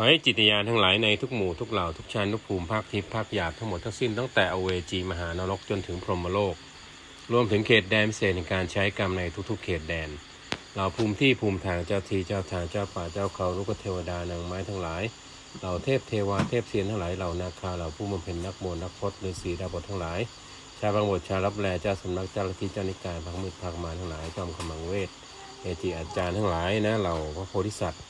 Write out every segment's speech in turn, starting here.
ขอให้จิตญาณทั้งหลายในทุกหมู่ทุกเหล่าทุกชั้นทุกภูมิภาคทิพย์ภาคหยาบทั้งหมดทั้งสิ้นตั้งแต่อเวจีมหานรกจนถึงพรหมโลก รวมถึงเขตแดนพิเศษในการใช้กรรมในทุกๆ เขตแดนเหล่าภูมิที่ภูมิทางเจ้าทีเจ้าทางเจ้าป่าเจ้าเขาลูกเทวดานางไม้ทั้งหลายเหล่าเทพเทวาเทพเซียนทั้งหลายเหล่านาคาเหล่าผู้บำเพ็ญนักมนต์นักพจน์ฤาษีดาบททั้งหลาย ชาวบางบทชาวรับแลเจ้าสำนักเจ้าลัทธิเจ้านิกายพักมืดพักมาทั้งหลายจอมขมังเวทเอจิอาจารย์ทั้งหลายนะเหล่าพระโพธิสัตว์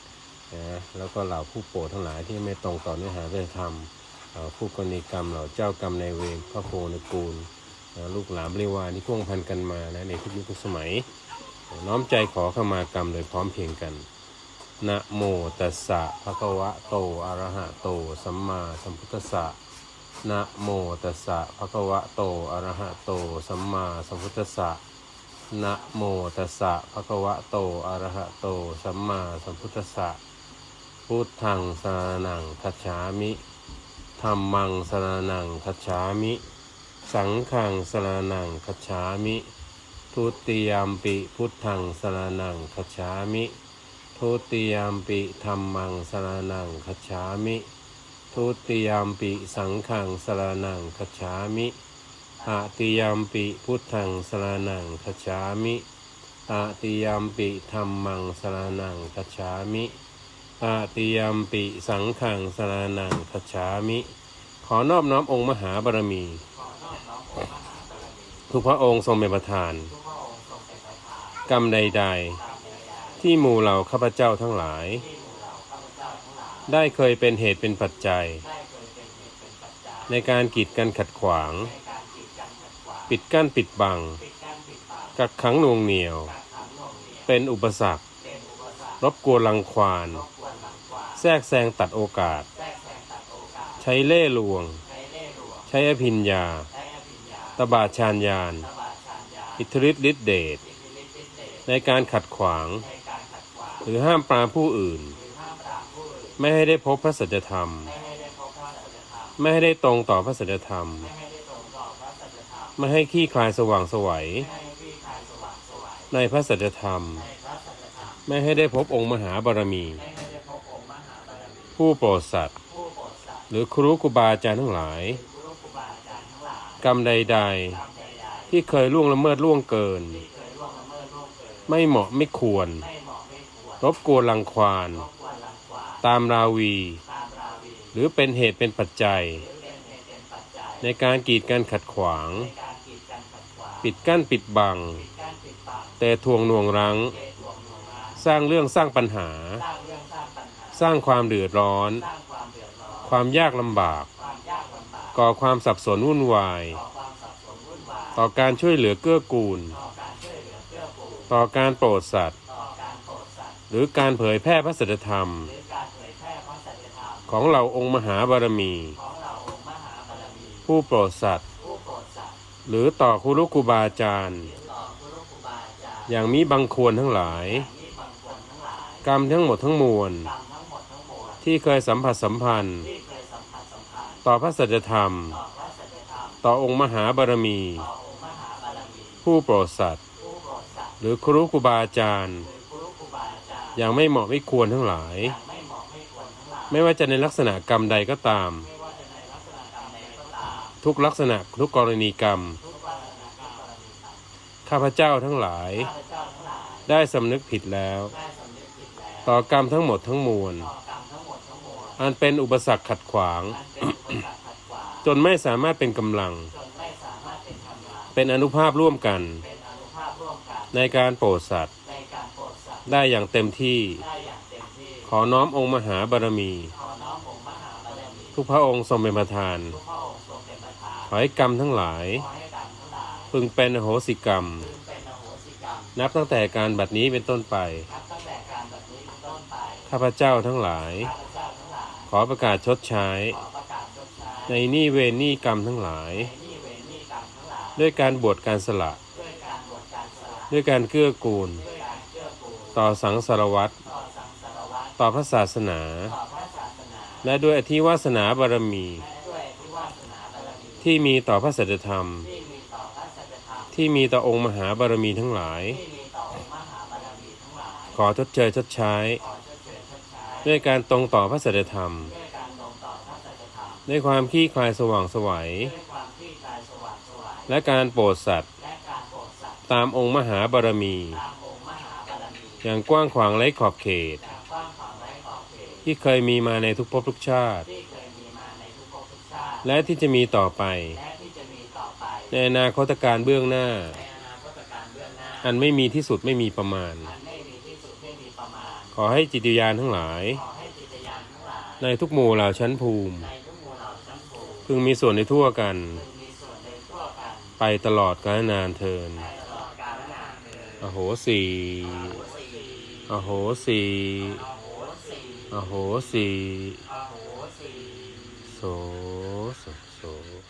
นะแล้วก็เหล่าผู้โปรดทั้งหลายที่ไม่ตรงต่อเนื้อหาเรื่องธรรมผู้กรณีกรรมเหล่าเจ้ากรรมในเวรพระโพนกูลนะลูกหลานบริวารที่พ่วงพันกันมานะในทุกยุคทุกสมัย น้อมใจขอเข้ามากรรมโดยพร้อมเพียงกันนะโมตัสสะภะคะวะโตอะระหะโต สัมมาสัมพุทธัสสะนะโมตัสสะภะคะวะโตอะระหะโต สัมมาสัมพุทธัสสะนะโมตัสสะภะคะวะโตอะระหะโต สัมมาสัมพุทธัสสะ พุทธังสรนังคัจฉามิธรรมังสรนังคัจฉามิ สังฆังสรนังคัจฉามิ ทุติยามปิพุทธังสรนังคัจฉามิ ทุติยามปิธรรมังสรนังคัจฉามิ ทุติยามปิสังฆังสรนังคัจฉามิอาติยามปิพุทธังสรนังคัจฉามิอาติยามปิธรรมังสรนังคัจฉามิ อาติยมปิสังขังสรานังคัจฉามิ ขอนอบน้อมองค์มหาบารมี ทุกพระองค์ทรงเป็นประธาน กรรมใด ๆ ที่หมู่เหล่าข้าพเจ้าทั้งหลาย ได้เคยเป็นเหตุเป็นปัจจัย ในการกีดกันขัดขวาง ปิดกั้นปิดบัง กักขังนวงเหนียว เป็นอุปสรรค รบกวนรังควาน แทรกแซงตัดโอกาส ใช้เล่ห์ลวง ใช้อภิญญาตบาชานยาน อิทธิฤทธิฤทธิเดช ในการขัดขวาง หรือห้ามปราผู้อื่น ไม่ให้ได้พบพระสัจธรรม ไม่ให้ได้ตรงต่อพระสัจธรรม ไม่ให้ขี้คลายสว่างสวัย ในพระสัจธรรม ไม่ให้ได้พบองค์มหาบารมี ผู้โปรดสัตว์ หรือครูครูบาอาจารย์ทั้งหลาย กรรมใด ๆ ที่เคยล่วงละเมิดล่วงเกิน ไม่เหมาะไม่ควร รบกวนรังควาน ตามราวี หรือเป็นเหตุเป็นปัจจัย ในการกีดกันขัดขวาง ปิดกั้นปิดบัง แต่ทวงหน่วงรั้ง สร้างเรื่องสร้างปัญหา สร้างความเดือดร้อน ความยากลำบาก ก่อความสับสนวุ่นวาย ต่อการช่วยเหลือเกื้อกูล ต่อการโปรดสัตว์ หรือการเผยแพร่พระสัจธรรม ของเราองค์มหาบารมี ผู้โปรดสัตว์ หรือต่อครูรุครูบาอาจารย์อย่างมีบางควรทั้งหลาย กรรมทั้งหมดทั้งมวล ที่เคยสัมผัสสัมพันธ์ ต่อพระสัจธรรม ต่อองค์มหาบารมี ผู้โปรดสัตว์ หรือครูครูบาอาจารย์ อย่างไม่เหมาะไม่ควรทั้งหลาย ไม่ว่าจะในลักษณะกรรมใดก็ตาม ทุกลักษณะทุกกรณีกรรม ข้าพเจ้าทั้งหลาย ได้สำนึกผิดแล้ว ต่อกรรมทั้งหมดทั้งมวล อันเป็นอุปสรรคขัดขวาง จนไม่สามารถเป็นกำลัง เป็นอนุภาพร่วมกัน ในการโปรดสัตว์ ได้อย่างเต็มที่ ขอน้อมองค์มหาบารมี ทุกพระองค์ทรงเป็นประธาน ขอให้กรรมทั้งหลาย พึงเป็นอโหสิกรรม นับตั้งแต่การบัดนี้เป็นต้นไป ข้าพเจ้าทั้งหลาย ขอประกาศชดใช้ ในนี้เวรนี้กรรมทั้งหลาย ด้วยการบวชการสละ ด้วยการเกื้อกูล ต่อสังสารวัตรต่อพระศาสนา และด้วยอธิวาสนาบารมี ที่มีต่อพระสัจธรรม ที่มีต่อองค์มหาบารมีทั้งหลาย ขอทดเชยชดใช้ ด้วยการตรงต่อพระสัจธรรมด้วยการตรงต่อพระสัจธรรม ด้วยความขี้คลายสว่างสวัย และการโปรดสัตว์ ตามองค์มหาบารมี อย่างกว้างขวางไร้ขอบเขต ที่เคยมีมาในทุกภพทุกชาติ และที่จะมีต่อไป ในนาข้องหน้าในอนาคตการเบื้องหน้า อันไม่มีที่สุดไม่มีประมาณ อให้จิตวิญญาณทั้งหลายขอให้จิตวิญญาณทั้งหลาย ในทุกหมู่เหล่าชั้นภูมิในทุกหมู่เหล่าชั้นภูมิพึงมีส่วนในทั่วกันพึงมีส่วนในทั่วกัน ไปตลอดกาลนานเทินในตลอดกาลนานเถิดอโหสีสี่อโหสีอโหสี่อโหสีอโหสี่โสโสโส